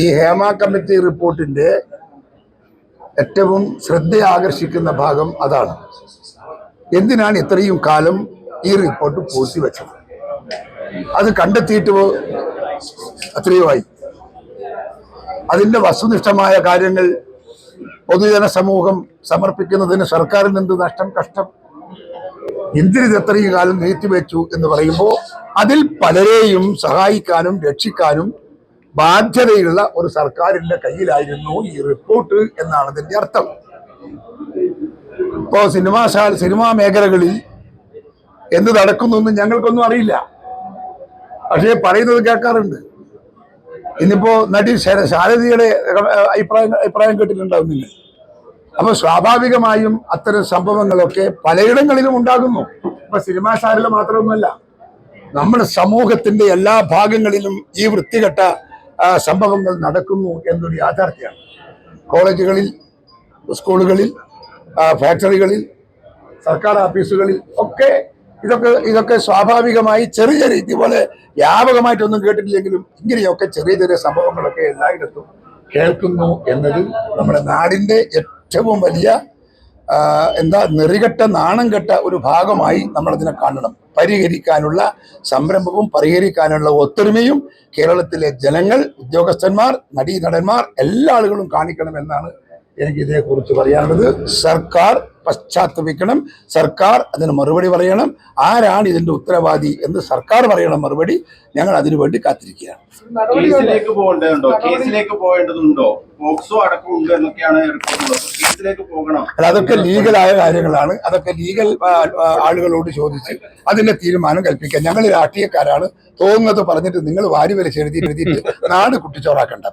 ഈ ഹേമ കമ്മിറ്റി റിപ്പോർട്ടിന്റെ ഏറ്റവും ശ്രദ്ധ ആകർഷിക്കുന്ന ഭാഗം അതാണ്. എന്തിനാണ് ഇത്രയും കാലം ഈ റിപ്പോർട്ട് പൂഴ്ത്തിവെച്ചത് അത് കണ്ടെത്തിയിട്ട് അത്രയോ ആയി. അതിന്റെ വസ്തുനിഷ്ഠമായ കാര്യങ്ങൾ പൊതുജന സമൂഹം സമർപ്പിക്കുന്നതിന് സർക്കാരിന് എന്ത് നഷ്ടം കഷ്ടം? എന്തിനിത് എത്രയും കാലം നീട്ടിവെച്ചു എന്ന് പറയുമ്പോൾ അതിൽ പലരെയും സഹായിക്കാനും രക്ഷിക്കാനും ബാധ്യതയുള്ള ഒരു സർക്കാരിന്റെ കയ്യിലായിരുന്നു ഈ റിപ്പോർട്ട് എന്നാണ് അതിന്റെ അർത്ഥം. ഇപ്പോ സിനിമാശാല സിനിമാ മേഖലകളിൽ എന്ത് നടക്കുന്നു ഞങ്ങൾക്കൊന്നും അറിയില്ല. പക്ഷേ പറയുന്നത് കേൾക്കാറുണ്ട്. ഇന്നിപ്പോ നടി ശാരദിയുടെ അഭിപ്രായം അഭിപ്രായം കേട്ടിട്ടുണ്ടാവുന്നില്ല. അപ്പൊ സ്വാഭാവികമായും അത്തരം സംഭവങ്ങളൊക്കെ പലയിടങ്ങളിലും ഉണ്ടാകുന്നു. ഇപ്പൊ സിനിമാ ശാലയിൽ മാത്രമൊന്നുമല്ല നമ്മുടെ സമൂഹത്തിന്റെ എല്ലാ ഭാഗങ്ങളിലും ഈ വൃത്തികെട്ട സംഭവങ്ങൾ നടക്കുന്നു എന്നൊരു യാഥാർത്ഥ്യമാണ്. കോളേജുകളിൽ സ്കൂളുകളിൽ ഫാക്ടറികളിൽ സർക്കാർ ഓഫീസുകളിൽ ഒക്കെ ഇതൊക്കെ ഇതൊക്കെ സ്വാഭാവികമായി ചെറിയ ചെറിയ ഇതുപോലെ വ്യാപകമായിട്ടൊന്നും കേട്ടിട്ടില്ലെങ്കിലും ഇങ്ങനെയൊക്കെ ചെറിയ ചെറിയ സംഭവങ്ങളൊക്കെ എല്ലായിടത്തും കേൾക്കുന്നു എന്നത് നമ്മുടെ നാടിന്റെ ഏറ്റവും വലിയ എന്താ നെറികെട്ട നാണം കെട്ട ഒരു ഭാഗമായി നമ്മളതിനെ കാണണം. പരിഹരിക്കാനുള്ള സംരംഭവും പരിഹരിക്കാനുള്ള ഒത്തൊരുമയും കേരളത്തിലെ ജനങ്ങൾ ഉദ്യോഗസ്ഥന്മാർ നടീനടന്മാർ എല്ലാ ആളുകളും കാണിക്കണമെന്നാണ് എനിക്ക് ഇതേക്കുറിച്ച് പറയാനുള്ളത് സർക്കാർ പശ്ചാത്തപിക്കണം സർക്കാർ അതിന് മറുപടി പറയണം. ആരാണ് ഇതിന്റെ ഉത്തരവാദി എന്ന് സർക്കാർ പറയണം മറുപടി ഞങ്ങൾ അതിനു വേണ്ടി കാത്തിരിക്കുകയാണ്. അല്ല അതൊക്കെ ലീഗലായ കാര്യങ്ങളാണ്. അതൊക്കെ ലീഗൽ ആളുകളോട് ചോദിച്ച് അതിന്റെ തീരുമാനം കൽപ്പിക്കാം. ഞങ്ങൾ രാഷ്ട്രീയക്കാരാണ്. തോന്നുന്നത് പറഞ്ഞിട്ട് നിങ്ങൾ വാരി വലിച്ചെഴുതി എഴുതിയിട്ട് നാട് കുട്ടിച്ചോറാക്കണ്ട.